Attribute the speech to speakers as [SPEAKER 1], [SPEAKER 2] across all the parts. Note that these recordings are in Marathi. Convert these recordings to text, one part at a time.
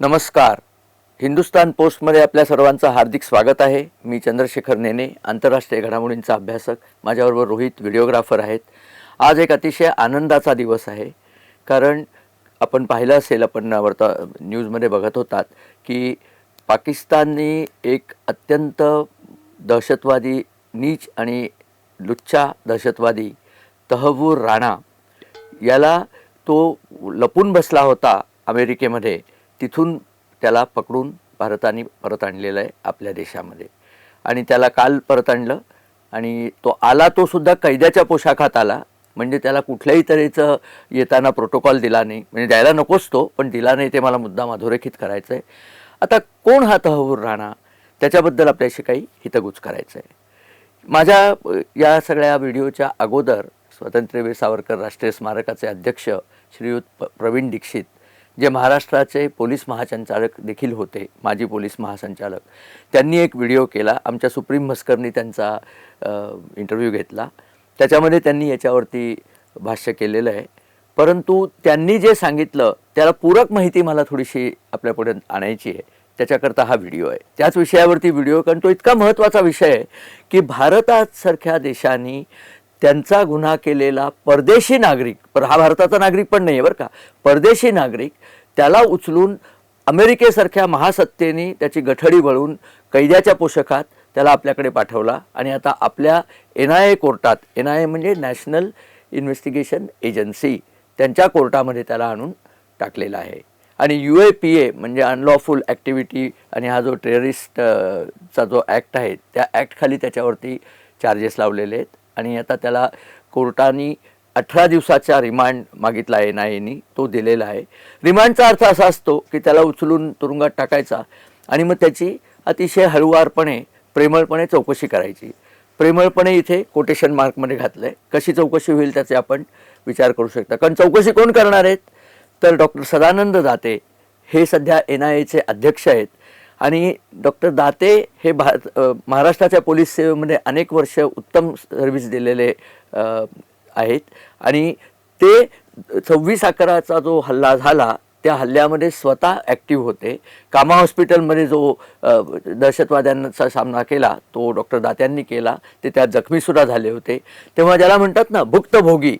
[SPEAKER 1] नमस्कार. हिंदुस्तान पोस्टमध्ये आपल्या सर्वांचं हार्दिक स्वागत आहे. मी चंद्रशेखर नेने आंतरराष्ट्रीय घडामोडींचा अभ्यासक. माझ्याबरोबर रोहित व्हिडिओग्राफर आहेत. आज एक अतिशय आनंदाचा दिवस आहे. कारण आपण पाहिलं असेल आपण वर्ता न्यूजमध्ये बघत होतात की पाकिस्तानने एक अत्यंत दहशतवादी नीच आणि लुच्चा दहशतवादी तहवूर राणा याला तो लपून बसला होता अमेरिकेमध्ये. तिथून त्याला पकडून भारताने परत आणलेलं आहे आपल्या देशामध्ये. आणि त्याला काल परत आणलं. आणि तो आला तो सुद्धा कैद्याच्या पोशाखात आला. म्हणजे त्याला कुठल्याही तऱ्हेचं येताना प्रोटोकॉल दिला नाही. म्हणजे द्यायला नकोच तो पण दिला नाही ते मला मुद्दा अधोरेखित करायचं आहे आता कोण हा तहवूर राणा त्याच्याबद्दल आपल्याशी काही हितगुज करायचं आहे माझ्या या सगळ्या व्हिडिओच्या अगोदर स्वातंत्र्यवीर सावरकर राष्ट्रीय स्मारकाचे अध्यक्ष श्रीयुत प्रवीण दीक्षित जे महाराष्ट्राचे पोलीस महासंचालक देखील होते माजी पोलीस महासंचालक त्यांनी एक व्हिडिओ केला. आमच्या सुप्रीम मस्करनी त्यांचा इंटरव्ह्यू घेतला. त्याच्यामध्ये त्यांनी याच्यावरती भाष्य केलेलं आहे. परंतु त्यांनी जे सांगितलं त्याला पूरक माहिती मला थोडीशी आपल्यापुढे आणायची आहे. त्याच्याकरता हा व्हिडिओ आहे. त्याच विषयावरती व्हिडिओ कारण तो इतका महत्त्वाचा विषय आहे की भारतासारख्या देशांनी त्यांचा गुन्हा केलेला परदेशी नागरिक पर हा भारताचा नागरिक पण नाही आहे बरं का परदेशी नागरिक त्याला उचलून अमेरिकेसारख्या महासत्तेने त्याची गठडी वळून कैद्याच्या पोषकात त्याला आपल्याकडे पाठवला आणि आता आपल्या एन आय ए कोर्टात एन आय ए म्हणजे नॅशनल इन्व्हेस्टिगेशन एजन्सी त्यांच्या कोर्टामध्ये त्याला आणून टाकलेला आहे. आणि यू ए पी ए म्हणजे अनलॉफुल ॲक्टिव्हिटी आणि हा जो टेररिस्ट चा जो ॲक्ट आहे त्या ॲक्टखाली त्याच्यावरती चार्जेस लावलेले आहेत. आणि आता त्याला कोर्टाने अठरा दिवसाचा रिमांड मागितला एन आय एनी तो दिलेला आहे. रिमांडचा अर्थ असा असतो की त्याला उचलून तुरुंगात टाकायचा आणि मग त्याची अतिशय हळुवारपणे प्रेमळपणे चौकशी करायची. प्रेमळपणे इथे कोटेशन मार्कमध्ये घातलं आहे कशी चौकशी होईल त्याचे आपण विचार करू शकता. कारण चौकशी कोण करणार आहेत? तर डॉक्टर सदानंद दाते हे सध्या एन आय एचे अध्यक्ष आहेत. आणि डॉक्टर दाते हे भा महाराष्ट्राच्या पोलीस सेवेमध्ये अनेक वर्ष उत्तम सर्व्हिस दिलेले आहेत. आणि ते सव्वीस अकराचा जो हल्ला झाला त्या हल्ल्यामध्ये स्वतः ॲक्टिव्ह होते. कामा हॉस्पिटलमध्ये जो दहशतवाद्यांचा सामना केला तो डॉक्टर दात्यांनी केला. ते त्यात जखमीसुद्धा झाले होते. तेव्हा ज्याला म्हणतात ना भुक्तभोगी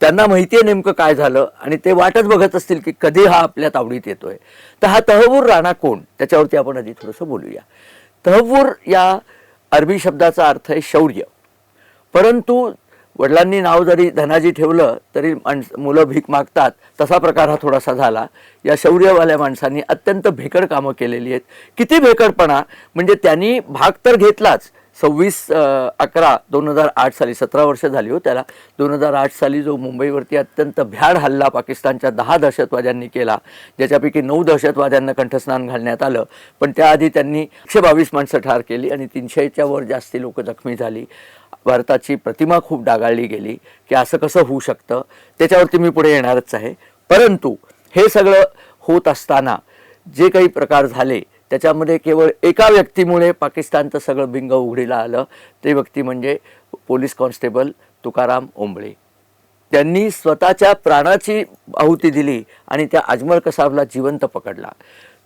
[SPEAKER 1] त्यांना माहिती आहे नेमकं काय झालं आणि ते वाटच बघत असतील की कधी हा आपल्या तावडीत येतोय. तर हा तहवूर राणा कोण? त्याच्यावरती आपण आधी थोडंसं बोलूया. तहवूर या अरबी शब्दाचा अर्थ आहे शौर्य. परंतु वडिलांनी नाव जरी धनाजी ठेवलं तरी माणस मुलं भीक मागतात तसा प्रकार हा थोडासा झाला. या शौर्यवाल्या माणसांनी अत्यंत भेकड कामं केलेली आहेत. किती भेकडपणा? म्हणजे त्यांनी भाग तर घेतलाच सव्वीस अकरा दोन हजार आठ साली सतरा वर्ष झाली हो त्याला. दोन हजार आठ साली जो मुंबईवरती अत्यंत भ्याड हल्ला पाकिस्तानच्या दहा दहशतवाद्यांनी केला ज्याच्यापैकी नऊ दहशतवाद्यांना कंठस्नान घालण्यात आलं. पण त्याआधी त्यांनी एकशे बावीस माणसं ठार केली आणि तीनशेच्या वर जास्ती लोक जखमी झाली. भारताची प्रतिमा खूप डागाळली गेली की असं कसं होऊ शकतं? त्याच्यावरती मी पुढे येणारच आहे. परंतु हे सगळं होत असताना जे काही प्रकार झाले त्याच्यामध्ये केवळ एका व्यक्तीमुळे पाकिस्तानचं सगळं बिंग उघडीला आलं. ते व्यक्ती म्हणजे पोलीस कॉन्स्टेबल तुकाराम ओंबळे. त्यांनी स्वतःच्या प्राणाची आहुती दिली आणि त्या अजमल कसाबला जिवंत पकडला.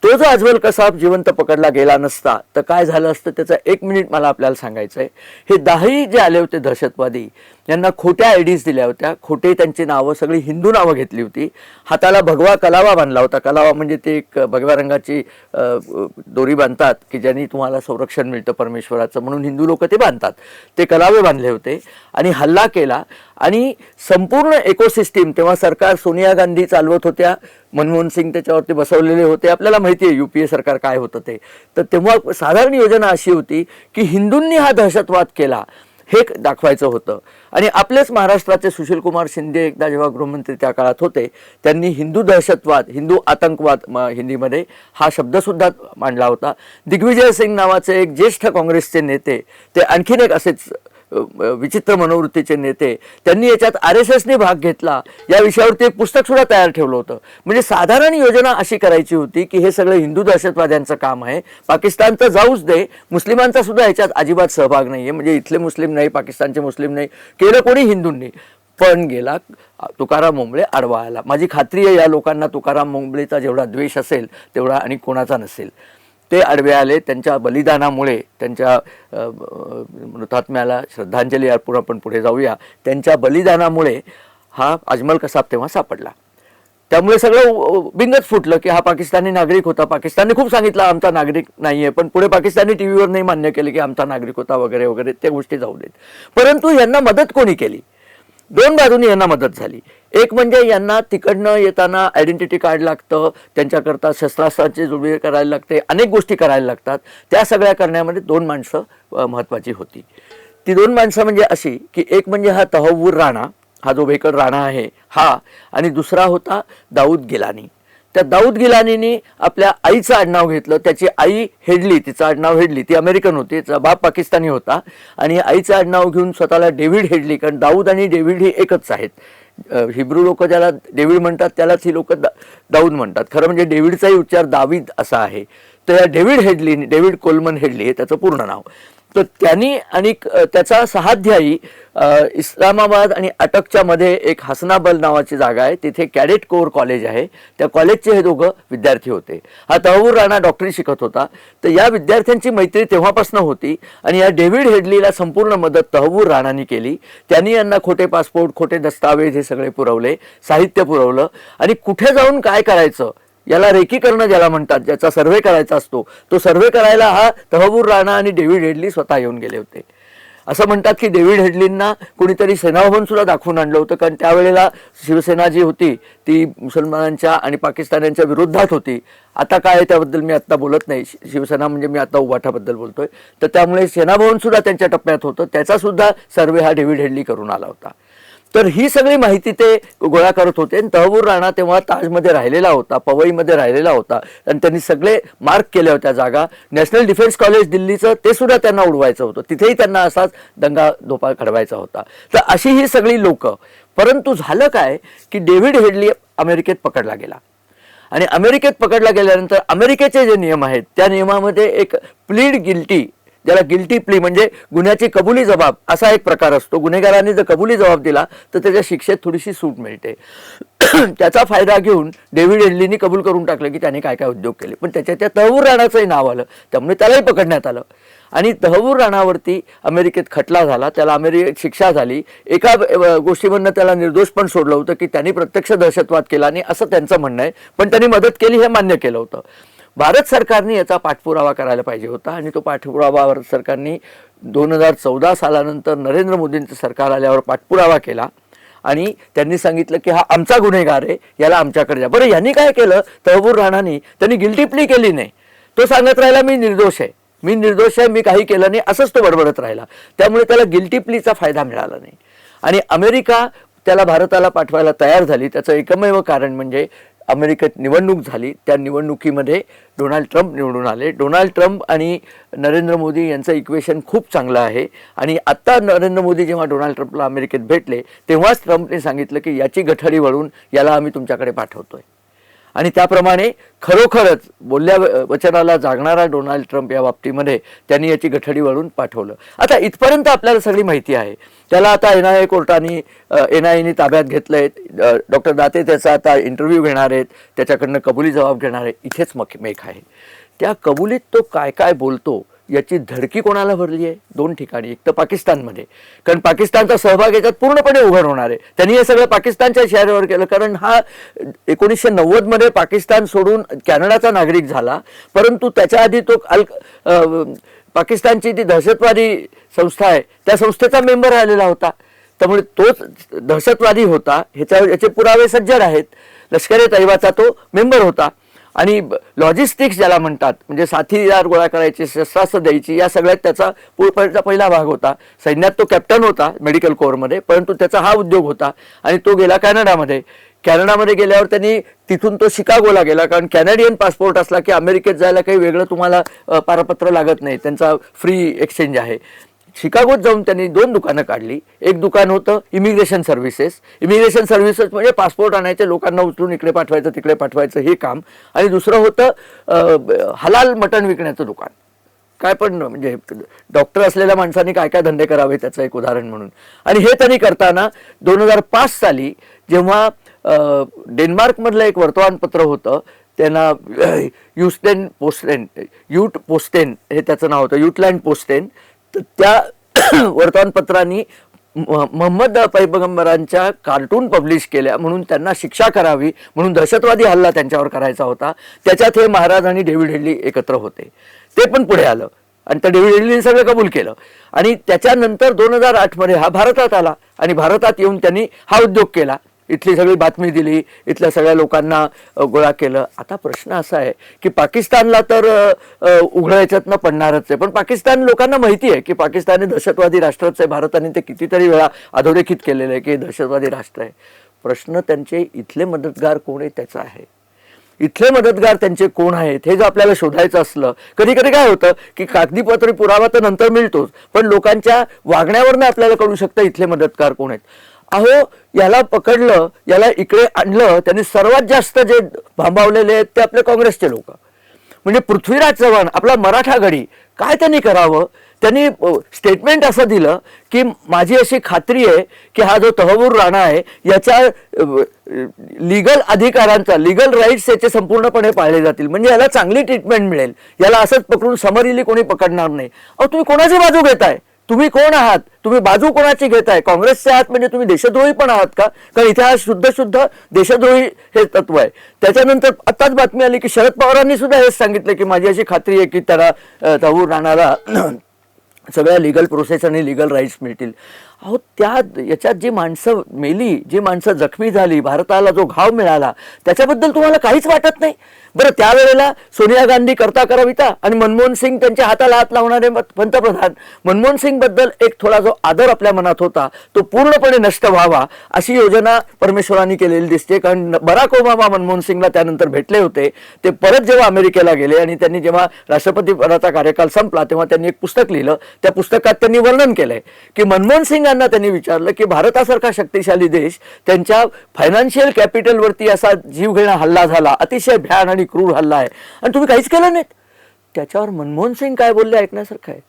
[SPEAKER 1] तो जो अजमल कसाब जिवंत पकडला गेला नसता तर काय झालं असतं त्याचं एक मिनिट मला आपल्याला सांगायचं आहे हे दहाही जे आले होते दहशतवादी यांना खोट्या आय डीज दिल्या होत्या. खोटे त्यांची नावं सगळी हिंदू नावं घेतली होती. हाताला भगवा कलावा बांधला होता. कलावा म्हणजे ते एक भगव्या रंगाची दोरी बांधतात की ज्यांनी तुम्हाला संरक्षण मिळतं परमेश्वराचं म्हणून हिंदू लोक ते बांधतात. ते कलावे बांधले होते आणि हल्ला केला. आणि संपूर्ण इकोसिस्टीम तेव्हा सरकार सोनिया गांधी चालवत होत्या मनमोहन सिंग त्याच्यावरती बसवलेले होते. आपल्याला माहिती आहे यू पी ए सरकार काय होतं ते. तर तेव्हा साधारण योजना अशी होती की हिंदूंनी हा दहशतवाद केला. हे दाखवायचं होतं. आणि आपलेच महाराष्ट्राचे सुशीलकुमार शिंदे एकदा जेव्हा गृहमंत्री त्या काळात होते त्यांनी हिंदू दहशतवाद हिंदू आतंकवाद म हिंदीमध्ये हा शब्दसुद्धा मांडला होता. दिग्विजय सिंग नावाचे एक ज्येष्ठ काँग्रेसचे नेते ते आणखीन एक असेच विचित्र मनोवृत्तीचे नेते त्यांनी याच्यात आर एस एसने भाग घेतला. या विषयावरती एक पुस्तक सुद्धा तयार ठेवलं होतं. म्हणजे साधारण योजना अशी करायची होती की हे सगळं हिंदू दहशतवाद्यांचं काम आहे. पाकिस्तानचं जाऊच दे. मुस्लिमांचा सुद्धा याच्यात अजिबात सहभाग नाही आहे म्हणजे इथले मुस्लिम नाही पाकिस्तानचे मुस्लिम नाही. केलं कोणी? हिंदूंनी. पण गेला तुकाराम मुंबळे आडवा आला. माझी खात्री आहे या लोकांना तुकाराम मुंबळेचा जेवढा द्वेष असेल तेवढा आणि कोणाचा नसेल. ते आडवे आले. त्यांच्या बलिदानामुळे त्यांच्या मृतात्म्याला श्रद्धांजली अर्पून आपण पुढे जाऊया. त्यांच्या बलिदानामुळे हा अजमल कसाब तेव्हा सापडला. त्यामुळे सगळं बिंगच फुटलं की हा पाकिस्तानी नागरिक होता. पाकिस्तानने खूप सांगितलं आमचा नागरिक नाही आहे पण पुढे पाकिस्तानी टीव्हीवर नाही मान्य केले की आमचा नागरिक होता वगैरे वगैरे त्या गोष्टी जाऊ देत. परंतु यांना मदत कोणी केली? दोन बाजूनी यांना मदत झाली. एक म्हणजे यांना तिकडनं येताना आयडेंटिटी कार्ड लागतं त्यांच्याकरता शस्त्रास्त्राची जुळवी करायला लागते अनेक गोष्टी करायला लागतात. त्या सगळ्या करण्यामध्ये दोन माणसं महत्त्वाची होती. ती दोन माणसं म्हणजे अशी की एक म्हणजे हा तहवूर राणा हा जो भेकर राणा आहे हा आणि दुसरा होता दाऊद गिलानी. त्या दाऊद गिलानीनी आपल्या आईचं आडनाव घेतलं. त्याची आई हेडली तिचं आडनाव हेडली. ती अमेरिकन होती तिचा बाप पाकिस्तानी होता. आणि आईचं आडनाव घेऊन स्वतःला डेव्हिड हेडली. कारण दाऊद आणि डेव्हिड हे एकच आहेत. हिब्रू लोक ज्याला डेव्हिड म्हणतात त्यालाच ही लोक दाऊद म्हणतात. खरं म्हणजे डेव्हिडचाही उच्चार दावीद असा आहे. तर या David Headley David Coleman Headley हे त्याचं पूर्ण नाव. तर त्यांनी आणि त्याचा सहाध्यायी इस्लामाबाद आणि अटकच्या मध्ये एक हसनाबल नावाची जागा आहे. तिथे कॅडेट कोर कॉलेज आहे. त्या कॉलेजचे हे दोघं विद्यार्थी होते. हा तहवूर राणा डॉक्टरी शिकत होता. तर या विद्यार्थ्यांची मैत्री तेव्हापासून होती आणि या डेव्हिड हेडलीला संपूर्ण मदत तहवूर राणांनी केली. त्यांनी यांना खोटे पासपोर्ट खोटे दस्तावेज हे सगळे पुरवले साहित्य पुरवलं. आणि कुठे जाऊन काय करायचं? याला रेकीकरण ज्याला म्हणतात ज्याचा सर्व्हे करायचा असतो तो सर्व्हे करायला हा तहबूर राणा आणि डेव्हिड हेडली स्वतः येऊन गेले होते. असं म्हणतात की डेव्हिड हेडलींना कुणीतरी सेनाभवन सुद्धा दाखवून आणलं होतं कारण त्यावेळेला शिवसेना जी होती ती मुसलमानांच्या आणि पाकिस्तान्यांच्या विरोधात होती. आता काय आहे त्याबद्दल मी आत्ता बोलत नाही. शिवसेना म्हणजे मी आता उभाठाबद्दल बोलतोय. तर त्यामुळे सेनाभवन सुद्धा त्यांच्या टप्प्यात होतं. त्याचासुद्धा सर्वे हा डेव्हिड हेडली करून आला होता. तर ही सगळी माहिती ते गोळा करत होते. आणि तहबूर राणा तेव्हा ताजमध्ये राहिलेला होता पवईमध्ये राहिलेला होता. आणि त्यांनी सगळे मार्क केल्या होत्या जागा. नॅशनल डिफेन्स कॉलेज दिल्लीचं ते सुद्धा त्यांना उडवायचं होतं. तिथेही त्यांना असाच दंगा धोपा घडवायचा होता. तर अशी ही सगळी लोक. परंतु झालं काय की डेव्हिड हेडली अमेरिकेत पकडला गेला. आणि अमेरिकेत पकडला गेल्यानंतर अमेरिकेचे जे नियम आहेत त्या नियमामध्ये एक प्लीड गिल्टी ज्याला गिल्टी प्ली म्हणजे गुन्ह्याची कबुली जबाब असा एक प्रकार असतो. गुन्हेगारांनी जर कबुली जबाब दिला तर त्याच्या शिक्षेत थोडीशी सूट मिळते. त्याचा फायदा घेऊन डेव्हिड एडलीनी कबूल करून टाकलं की त्याने काय काय उद्योग केले. पण त्याच्या त्या तहवूर राणाचंही नाव आलं. त्यामुळे त्यालाही पकडण्यात आलं. आणि तहवूर राणावरती अमेरिकेत खटला झाला. त्याला अमेरिकेत शिक्षा झाली. एका गोष्टीमधनं त्याला निर्दोष पण सोडलं होतं की त्यांनी प्रत्यक्ष दहशतवाद केला आणि असं त्यांचं म्हणणं आहे. पण त्यांनी मदत केली हे मान्य केलं होतं. भारत सरकारने याचा पाठपुरावा करायला पाहिजे होता आणि तो पाठपुरावा भारत सरकारने दोन हजार चौदा सालानंतर नरेंद्र मोदींचं सरकार आल्यावर पाठपुरावा केला. आणि त्यांनी सांगितलं की हा आमचा गुन्हेगार आहे याला आमच्याकडे द्या बरं यांनी काय केलं? तहबूर राणानी त्यांनी गिल्टी प्ली केली नाही. तो सांगत राहिला मी निर्दोष आहे. मी निर्दोष आहे मी काही केलं नाही. असंच तो बडबडत राहिला. त्यामुळे त्याला गिल्टी प्लीचा फायदा मिळाला नाही. आणि अमेरिका त्याला भारताला पाठवायला तयार झाली. त्याचं एकमेव कारण म्हणजे अमेरिकेत निवडणूक झाली त्या निवडणुकीमध्ये डोनाल्ड ट्रम्प निवडून आले. डोनाल्ड ट्रम्प आणि नरेंद्र मोदी यांचं इक्वेशन खूप चांगलं आहे. आणि आत्ता नरेंद्र मोदी जेव्हा डोनाल्ड ट्रम्पला अमेरिकेत भेटले तेव्हाच ट्रम्पने सांगितलं की याची गठडी वळून याला आम्ही तुमच्याकडे पाठवतो आहे आणि त्याप्रमाणे खरोखरच बोलल्या व- वचनाला जागणारा डोनाल्ड ट्रम्प या बाबतीमध्ये त्यांनी याची गठडी वळून पाठवलं. आता इथपर्यंत आपल्याला सगळी माहिती आहे. त्याला आता एन आय ए कोर्टाने एन आय एने ताब्यात घेतलंय. डॉक्टर दाते त्याचा आता इंटरव्ह्यू घेणार आहेत. त्याच्याकडनं कबुली जबाब घेणार आहे इथेच मक मेक आहे. त्या कबुलीत तो काय काय बोलतो याची धडकी कोणाला भरली आहे? दोन ठिकाणी एक तर पाकिस्तानमध्ये. कारण पाकिस्तानचा सहभाग याच्यात पूर्णपणे उघड होणार आहे. त्यांनी हे सगळं पाकिस्तानच्या शहरावर केलं. कारण हा एकोणीसशे नव्वदमध्ये पाकिस्तान सोडून कॅनडाचा नागरिक झाला. परंतु त्याच्या आधी तो अल पाकिस्तानची ती दहशतवादी संस्था आहे त्या संस्थेचा मेंबर राहिलेला होता. त्यामुळे तोच दहशतवादी होता. ह्याच्या याचे पुरावे सज्जड आहेत. लष्कर ए तैबाचा तो मेंबर होता. आणि लॉजिस्टिक्स ज्याला म्हणतात म्हणजे साथीदार गोळा करायचे शस्त्रास्त्र द्यायची या सगळ्यात त्याचा पूर्वपर्यंतचा पहिला भाग होता. सैन्यात तो कॅप्टन होता मेडिकल कोरमध्ये परंतु त्याचा हा उद्योग होता आणि तो गेला कॅनडामध्ये. कॅनडामध्ये गेल्यावर त्यांनी तिथून तो शिकागोला गेला कारण कॅनेडियन पासपोर्ट असला की अमेरिकेत जायला काही वेगळं तुम्हाला पारपत्र लागत नाही. त्यांचा फ्री एक्सचेंज आहे. शिकागोत जाऊन त्यांनी दोन दुकानं काढली. एक दुकान होतं इमिग्रेशन सर्व्हिसेस इमिग्रेशन सर्व्हिसेस म्हणजे पासपोर्ट आणायचे लोकांना उचलून इकडे पाठवायचं तिकडे पाठवायचं हे काम. आणि दुसरं होतं हलाल मटण विकण्याचं दुकान. काय पण म्हणजे डॉक्टर असलेल्या माणसांनी काय काय धंदे करावे त्याचं एक उदाहरण म्हणून. आणि हे त्यांनी करताना दोन हजार पाच साली जेव्हा डेन्मार्कमधलं एक वर्तमानपत्र होतं त्यांना युस्टेन पोस्टेन यूट पोस्टेन हे त्याचं नाव होतं युटलँड पोस्टेन तर त्या वर्तमानपत्रांनी म- मोहम्मद पैगंबरांच्या कार्टून पब्लिश केल्या. म्हणून त्यांना शिक्षा करावी. म्हणून दहशतवादी हल्ला त्यांच्यावर करायचा होता. त्याच्यात हे महाराज आणि डेव्हिड हेडली एकत्र होते. ते पण पुढे आलं. आणि त्या डेव्हिड हेडलीने सगळं कबूल केलं. आणि त्याच्यानंतर दोन हजार आठमध्ये हा भारतात आला. आणि भारतात येऊन त्यांनी हा उद्योग केला. इथली सगळी बातमी दिली इथल्या सगळ्या लोकांना गोळा केलं. आता प्रश्न असा आहे की पाकिस्तानला तर अ, याच्यातनं पडणारच आहे. पण पाकिस्तान लोकांना माहिती आहे की पाकिस्तान हे दहशतवादी राष्ट्रच आहे. भारताने ते कितीतरी वेळा अधोरेखित केलेलं आहे की दहशतवादी राष्ट्र आहे. प्रश्न त्यांचे इथले मदतगार कोण आहे त्याचा आहे. इथले मदतगार त्यांचे कोण आहेत हे जर आपल्याला शोधायचं असलं कधी कधी काय होतं की कागदीपत्री पुरावा तर नंतर मिळतोच पण लोकांच्या वागण्यावरनं आपल्याला कळू शकतं इथले मदतगार कोण आहेत. अहो याला पकडलं याला इकडे आणलं त्यांनी सर्वात जास्त जे भांबावलेले आहेत ते आपले काँग्रेसचे लोक. म्हणजे पृथ्वीराज चव्हाण आपला मराठा गडी काय त्यांनी करावं? त्यांनी स्टेटमेंट असं दिलं की माझी अशी खात्री आहे की हा जो तहबूर राणा आहे याच्या लिगल अधिकारांचा लिगल राईट्स याचे संपूर्णपणे पाळले जातील. म्हणजे याला चांगली ट्रीटमेंट मिळेल. याला असंच पकडून समरिली कोणी पकडणार नाही. अहो तुम्ही कोणाची बाजू घेताय? तुम्ही कोण आहात? तुम्ही बाजू कोणाची घेताय? काँग्रेसचे आहात म्हणजे तुम्ही देशद्रोही पण आहात का? कारण इथे हा शुद्ध शुद्ध देशद्रोही हे तत्व आहे. त्याच्यानंतर आताच बातमी आली की शरद पवारांनी सुद्धा हेच सांगितलं की माझी अशी खात्री आहे की त्याला जाऊ राहणारा सगळ्या लिगल प्रोसेस आणि लिगल राईट्स मिळतील. अहो त्या याच्यात जी माणसं मेली जी माणसं जखमी झाली भारताला जो घाव मिळाला त्याच्याबद्दल तुम्हाला काहीच वाटत नाही? बरं त्यावेळेला सोनिया गांधी करता कराविता आणि मनमोहन सिंग त्यांच्या हाताला हात लावणारे पंतप्रधान मनमोहन सिंगबद्दल एक थोडा जो आदर आपल्या मनात होता तो पूर्णपणे नष्ट व्हावा अशी योजना परमेश्वरांनी केलेली दिसते. कारण बराक ओबामा मनमोहन सिंगला त्यानंतर भेटले होते. ते परत जेव्हा अमेरिकेला गेले आणि त्यांनी जेव्हा राष्ट्रपती पदाचा कार्यकाल संपला तेव्हा त्यांनी एक पुस्तक लिहिलं. त्या पुस्तकात त्यांनी वर्णन केलंय की मनमोहन सिंग यांना त्यांनी विचारलं की भारतासारखा शक्तिशाली देश त्यांच्या फायनान्शियल कॅपिटलवरती असा जीवघेणा हल्ला झाला. अतिशय भ्यान आणि क्रूर हल्ला आहे. आणि तुम्ही काहीच केलं नाहीत. त्याच्यावर मनमोहन सिंग काय बोलले ऐकण्यासारखं आहे.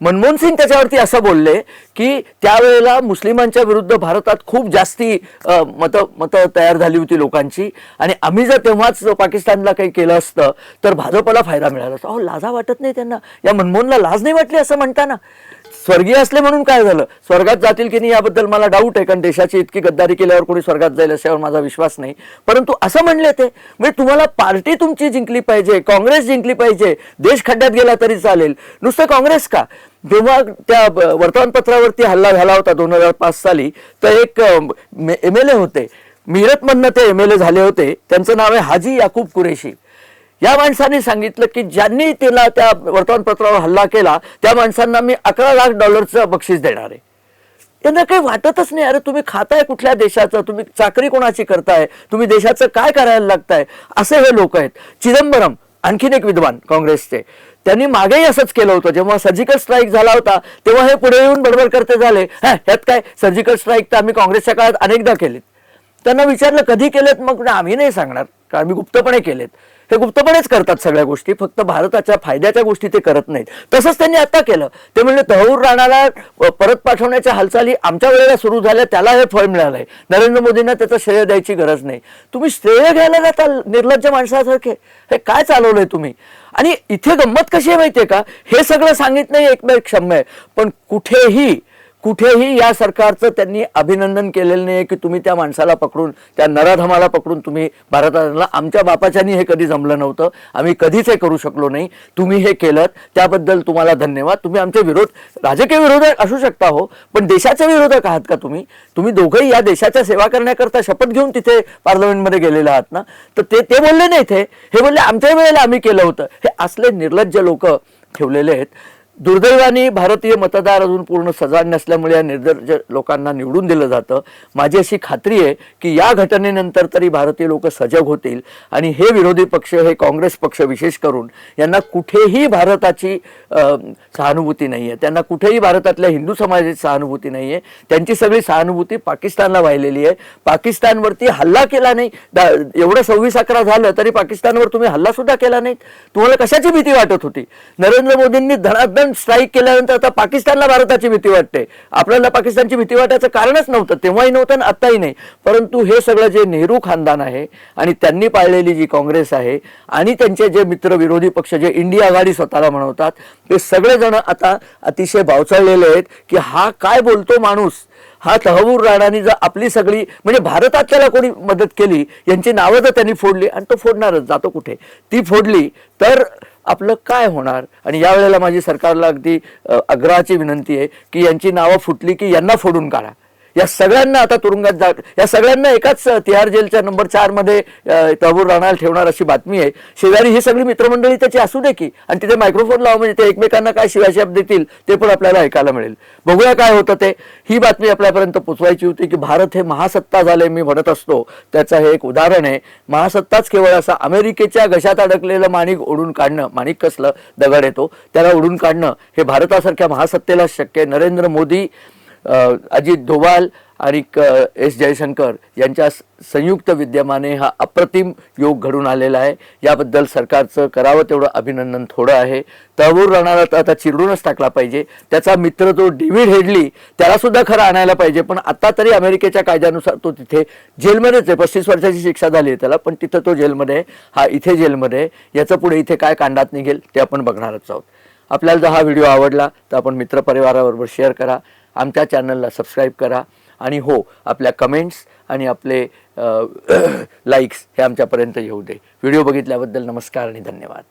[SPEAKER 1] मनमोहन सिंग त्याच्यावरती असं बोलले की त्यावेळेला मुस्लिमांच्या विरुद्ध भारतात खूप जास्ती मतं मतं तयार झाली होती लोकांची. आणि आम्ही जर तेव्हाच पाकिस्तानला काही केलं असतं तर भाजपला फायदा मिळाला असता. अहो लाजा वाटत नाही त्यांना. या मनमोहनला लाज नाही वाटली असं म्हणताना. स्वर्गीय असले म्हणून काय झालं? स्वर्गात जातील की नाही याबद्दल मला डाऊट आहे. कारण देशाची इतकी गद्दारी केल्यावर कोणी स्वर्गात जाईल अशावर माझा विश्वास नाही. परंतु असं म्हणले ते म्हणजे तुम्हाला पार्टी तुमची जिंकली पाहिजे काँग्रेस जिंकली पाहिजे देश खड्ड्यात गेला तरी चालेल. नुसतं काँग्रेस का? जेव्हा त्या वर्तमानपत्रावरती हल्ला झाला होता दोन हजार पाच साली तर एक एम एल ए होते. मिरतमधनं ते एम एल ए झाले होते. त्यांचं नाव आहे हाजी याकूब कुरेशी. या माणसाने सांगितलं की ज्यांनी तिला त्या वर्तमानपत्रावर हल्ला केला त्या माणसांना मी अकरा लाख डॉलरचं बक्षीस देणार आहे. त्यांना काही वाटतच नाही अरे तुम्ही खाताय कुठल्या देशाचं? तुम्ही चाकरी कोणाची करताय? तुम्ही देशाचं काय करायला लागताय? असे हे लोक आहेत. चिदंबरम आणखीन एक विद्वान काँग्रेसचे. त्यांनी मागेही असंच केलं होतं. जेव्हा सर्जिकल स्ट्राईक झाला होता तेव्हा हे पुढे येऊन बडबड करते झाले. हा ह्यात काय? सर्जिकल स्ट्राईक तर आम्ही काँग्रेसच्या काळात अनेकदा केलेत. त्यांना विचारलं कधी केलेत? मग आम्ही नाही सांगणार. कारण मी गुप्तपणे केलेत. हे गुप्तपणेच करतात सगळ्या गोष्टी. फक्त भारताच्या फायद्याच्या गोष्टी ते करत नाहीत. तसंच त्यांनी आता केलं. ते म्हणजे तहूर राणाला परत पाठवण्याच्या हालचाली आमच्या वेळेला सुरू झाल्या त्याला हे फळ मिळालंय. नरेंद्र मोदींना त्याचं श्रेय द्यायची गरज नाही. तुम्ही श्रेय घ्यायला जाता निर्लज्ज माणसासारखे? हे काय चालवलंय तुम्ही? आणि इथे गंमत कशी आहे माहितीये का? हे सगळं सांगितलं एकमेक क्षम्य आहे पण कुठेही कुठेही या सरकारचं त्यांनी अभिनंदन केलेलं नाही की तुम्ही त्या माणसाला पकडून त्या नराधमाला पकडून तुम्ही भारताला आमच्या बापाच्यानी हे कधी जमलं नव्हतं आम्ही कधीच हे करू शकलो नाही. तुम्ही हे केलं त्याबद्दल तुम्हाला धन्यवाद. तुम्ही आमचे विरोध राजकीय विरोधक असू शकता हो पण देशाचे विरोधक आहात का तुम्ही? तुम्ही दोघंही या देशाच्या सेवा करण्याकरता शपथ घेऊन तिथे पार्लमेंटमध्ये गेलेले आहात ना? तर ते ते बोलले नाही इथे हे बोलले आमच्या वेळेला आम्ही केलं होतं. हे असले निर्लज्ज लोक ठेवलेले आहेत. दुर्दैवाने भारतीय मतदार अजून पूर्ण सजाड नसल्यामुळे या निर्दर्ज लोकांना निवडून दिलं जातं. माझी अशी खात्री आहे की या घटनेनंतर तरी भारतीय लोक सजग होतील. आणि हे विरोधी पक्ष हे काँग्रेस पक्ष विशेष करून यांना कुठेही भारताची सहानुभूती नाही आहे त्यांना कुठेही भारतातल्या हिंदू समाजाची सहानुभूती नाही आहे त्यांची सगळी सहानुभूती पाकिस्तानला वाहिलेली आहे. पाकिस्तानवरती हल्ला केला नाही. एवढं सव्वीस अकरा झालं तरी पाकिस्तानवर तुम्ही हल्लासुद्धा केला नाही तुम्हाला कशाची भीती वाटत होती? नरेंद्र मोदींनी धनाधन स्ट्राईक केल्यानंतर आता पाकिस्तानला भारताची भीती वाटते. आपल्याला पाकिस्तानची भीती वाटायचं कारणच नव्हतं तेव्हाही नव्हतं आणि आत्ताही नाही. परंतु हे सगळं जे नेहरू खानदान आहे आणि त्यांनी पाळलेली जी काँग्रेस आहे आणि त्यांचे जे मित्र विरोधी पक्ष जे इंडिया आघाडी स्वतःला म्हणवतात ते सगळेजण आता अतिशय भावचळलेले आहेत की हा काय बोलतो माणूस? हा तहबूर राणानी जर आपली सगळी म्हणजे भारतात त्याला कोणी मदत केली यांची नावं जर त्यांनी फोडली आणि तो फोडणारच जातो कुठे? ती फोडली तर आपलं काय होणार? आणि यावेळेला माझी सरकारला अगदी आग्रहाची विनंती आहे की यांची नावं फुटली की यांना फोडून काढा. या सगळ्यांना आता तुरुंगात जा या सगळ्यांना एकाच तिहार जेलच्या नंबर चारमध्ये तहबूर राणाला ठेवणार अशी बातमी आहे. शेजारी ही सगळी मित्रमंडळी त्याची असू दे की आणि तिथे मायक्रोफोन लावा म्हणजे ते एकमेकांना काय शिवाशाप देतील ते पण आपल्याला ऐकायला मिळेल. बघूया काय होतं ते. ही बातमी आपल्यापर्यंत पोचवायची होती की भारत हे महासत्ता झाले मी म्हणत असतो. त्याचं हे एक उदाहरण आहे. महासत्ताच केवळ असा अमेरिकेच्या घशात अडकलेलं माणिक ओढून काढणं माणिक कसलं दगड येतो त्याला ओढून काढणं हे भारतासारख्या महासत्तेला शक्य नरेंद्र मोदी अजित डोवाल आणि क- एस जयशंकर यांच्या संयुक्त विद्यमाने हा अप्रतिम योग घडून आलेला आहे. याबद्दल सरकारचं करावं तेवढं अभिनंदन थोडं आहे. तळवूर राणाला तर आता चिरडूनच टाकला पाहिजे. त्याचा मित्र जो डेव्हिड हेडली त्याला सुद्धा खरं आणायला पाहिजे. पण आता तरी अमेरिकेच्या कायद्यानुसार तो तिथे जेलमध्येच आहे. पस्तीस वर्षाची शिक्षा झाली आहे त्याला पण तिथं तो जेलमध्ये आहे. हा इथे जेलमध्ये आहे. याचं पुढे इथे काय कांडात निघेल ते आपण बघणारच आहोत. आपल्याला जर हा व्हिडिओ आवडला तर आपण मित्रपरिवाराबरोबर शेअर करा. आमच्या चॅनलला सबस्क्राईब करा. आणि हो आपल्या कमेंट्स आणि आपले लाईक्स हे आमच्यापर्यंत येऊ दे. व्हिडिओ बघितल्याबद्दल नमस्कार आणि धन्यवाद.